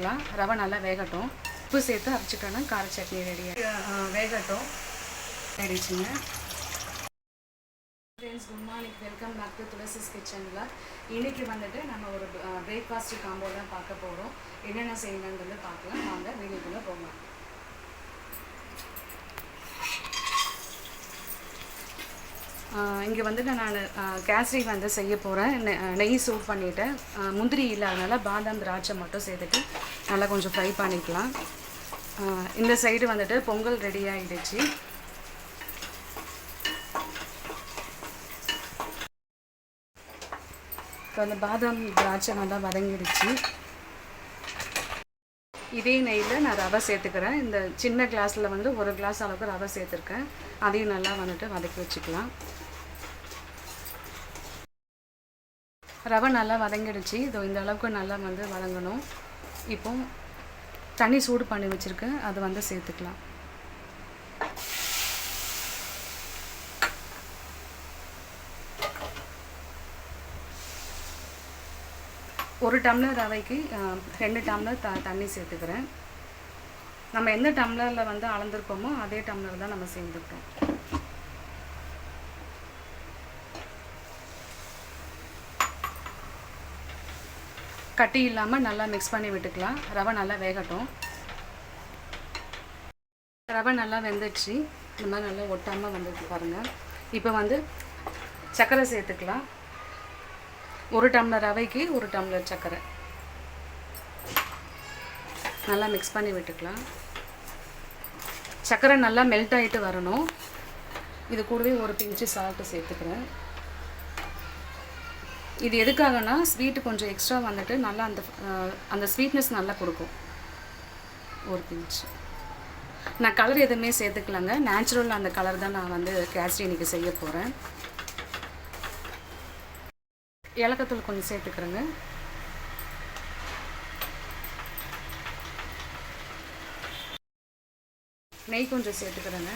சேர்த்துக்கலாம் ரவை நல்லா வேகட்டும். உப்பு சேர்த்து அரைச்சிட்டோன்னா கார சட்னி ரெடியாக வேகட்டும். ஆயிடுச்சுங்க friends good morning welcome back to Thulasi's கிச்சனில் இன்றைக்கி வந்துட்டு நம்ம ஒரு பிரேக்ஃபாஸ்ட் காம்போ தான் பார்க்க போகிறோம் என்னென்ன செய்யணுன்றது பார்க்கலாம். வாங்க வீடியோக்குள்ளே போகலாம். இங்கே வந்துட்டு நான் கேசரி வந்து செய்ய போகிறேன் நெய் சூட் பண்ணிவிட்டேன் முந்திரி இல்லாதனால பாதாம் திராட்சை மட்டும் சேர்த்துட்டு நல்லா கொஞ்சம் ஃப்ரை பண்ணிக்கலாம். இந்த சைடு வந்துட்டு பொங்கல் ரெடி ஆகிடுச்சு இப்போ அந்த பாதாம் திராட்சை நல்லா வதங்கிடுச்சு. இதே நெய்யில் நான் ரவை சேர்த்துக்கிறேன். இந்த சின்ன கிளாஸில் வந்து ஒரு கிளாஸ் அளவுக்கு ரவை சேர்த்துருக்கேன். அதையும் நல்லா வந்துட்டு வதக்கி வச்சுக்கலாம். ரவை நல்லா வதங்கிடுச்சு. இதோ இந்த அளவுக்கு நல்லா வந்து வதங்கணும். இப்போ தண்ணி சூடு பண்ணி வச்சுருக்கேன். அது வந்து சேர்த்துக்கலாம். ஒரு டம்ளர் ரவைக்கு ரெண்டு டம்ளர் த தண்ணி சேர்த்துக்கிறேன். நம்ம எந்த டம்ளரில் வந்து அளந்திருக்கோமோ அதே டம்ளர் தான் நம்ம சேர்ந்துக்கிறோம் கட்டி இல்லாமல் நல்லா மிக்ஸ் பண்ணி விட்டுக்கலாம். ரவை நல்லா வேகட்டும். ரவை நல்லா வெந்துடுச்சு. இந்த மாதிரி நல்லா ஒட்டாமல் வந்துருக்கு பாருங்கள் இப்போ வந்து சர்க்கரை சேர்த்துக்கலாம். ஒரு டம்ளர் ரவைக்கு ஒரு டம்ளர் சர்க்கரை நல்லா மிக்ஸ் பண்ணி விட்டுக்கலாம். சர்க்கரை நல்லா மெல்ட் ஆகிட்டு வரணும். இது கூடவே ஒரு பிஞ்சு சால்ட்டு சேர்த்துக்கிறேன். இது எதுக்காகனா ஸ்வீட்டு கொஞ்சம் எக்ஸ்ட்ரா வந்துட்டு நல்லா அந்த அந்த ஸ்வீட்னஸ் நல்லா கொடுக்கும். ஒரு பிஞ்சு. நான் கலர் எதுவுமே சேர்த்துக்கலாங்க. நேச்சுரல் அந்த கலர் தான் நான் வந்து கேஸ்ட்ரி இன்னைக்கு செய்ய போகிறேன் ஏலக்கத்தூள் கொஞ்சம் சேர்த்துக்கிறேங்க. நெய் கொஞ்சம் சேர்த்துக்கிறேங்க.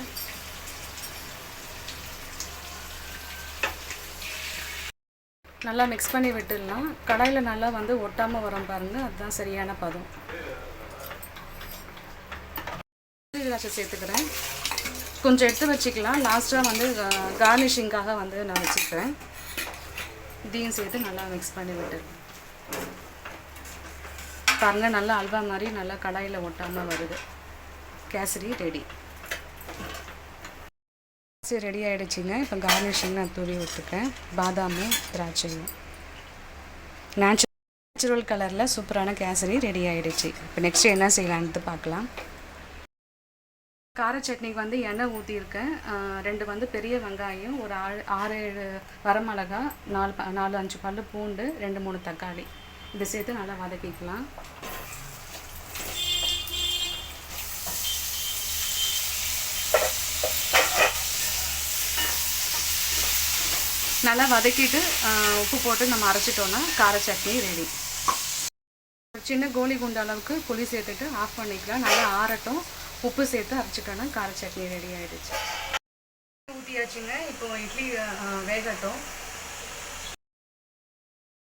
நல்லா மிக்ஸ் பண்ணி விட்டுடலாம். கடாயில் நல்லா வந்து ஒட்டாமல் வரும் பாருங்கள் அதுதான் சரியான பதம். திராட்சை சேர்த்துக்கிறேன். கொஞ்சம் எடுத்து வச்சுக்கலாம். லாஸ்ட்டாக வந்து கார்னிஷிங்காக வந்து நான் வச்சுக்கிறேன். இதையும் சேர்த்து நல்லா மிக்ஸ் பண்ணி விட்டுருக்கேன். பாருங்கள் நல்லா அல்வா மாதிரி நல்லா கடாயில் ஒட்டாமல் வருது. கேசரி ரெடி கேசரி ரெடி ஆகிடுச்சிங்க இப்போ கார்னிஷிங் நான் தூவி விட்டுருக்கேன். பாதாமு திராட்சையும். நேச்சுரல் நேச்சுரல் கலரில் சூப்பரான கேசரி ரெடி ஆகிடுச்சு இப்போ நெக்ஸ்ட் என்ன செய்யலான்ட்டு பார்க்கலாம். கார சட்னிக்கு வந்து எண்ணெய் ஊற்றியிருக்கேன் ரெண்டு வந்து பெரிய வெங்காயம் ஒரு ஆறு ஆறு ஏழு வரமிளகா நாலு ப- நாலு அஞ்சு பல் பூண்டு ரெண்டு மூணு தக்காளி. இதை சேர்த்து நல்லா வதக்கிக்கலாம். நல்லா வதக்கிட்டு உப்பு போட்டு நம்ம அரைச்சிட்டோன்னா கார சட்னி ரெடி. ஒரு சின்ன கோலி குண்டு அளவுக்கு புளி சேர்த்துட்டு ஆஃப் பண்ணிக்கலாம். நல்லா ஆறட்டும். உப்பு சேர்த்து அரைச்சிட்டோன்னா கார சட்னி ரெடி ஆயிடுச்சு. ஊற்றியாச்சுங்க இப்போ இட்லி வேகட்டும்.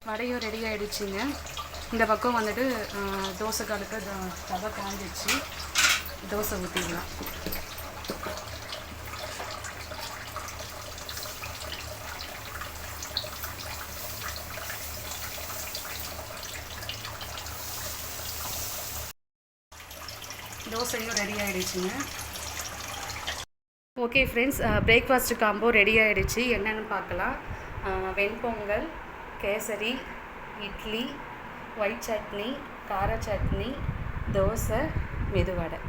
வடையும் ரெடி ஆயிடுச்சுங்க. இந்த பக்கம் வந்துட்டு தோசை கலக்க தவை காஞ்சிச்சு தோசை ஊற்றிக்கலாம் தோசையும் ready ஆகிடுச்சுங்க okay friends breakfast combo ready ஆகிடுச்சு என்னென்னு பார்க்கலாம். வெண்பொங்கல் கேசரி இட்லி ஒயிட் சட்னி கார சட்னி தோசை மெதுவடை.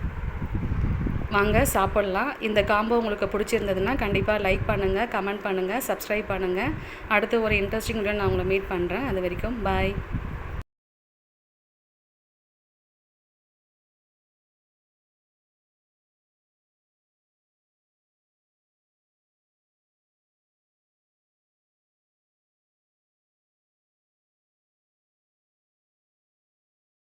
வாங்க சாப்பிட்லாம். இந்த காம்போ உங்களுக்கு பிடிச்சிருந்ததுன்னா கண்டிப்பாக லைக் பண்ணுங்கள் கமெண்ட் பண்ணுங்கள் சப்ஸ்கிரைப் பண்ணுங்கள் அடுத்து ஒரு இன்ட்ரெஸ்டிங் நான் உங்களை மீட் பண்ணுறேன் அது வரைக்கும் பாய்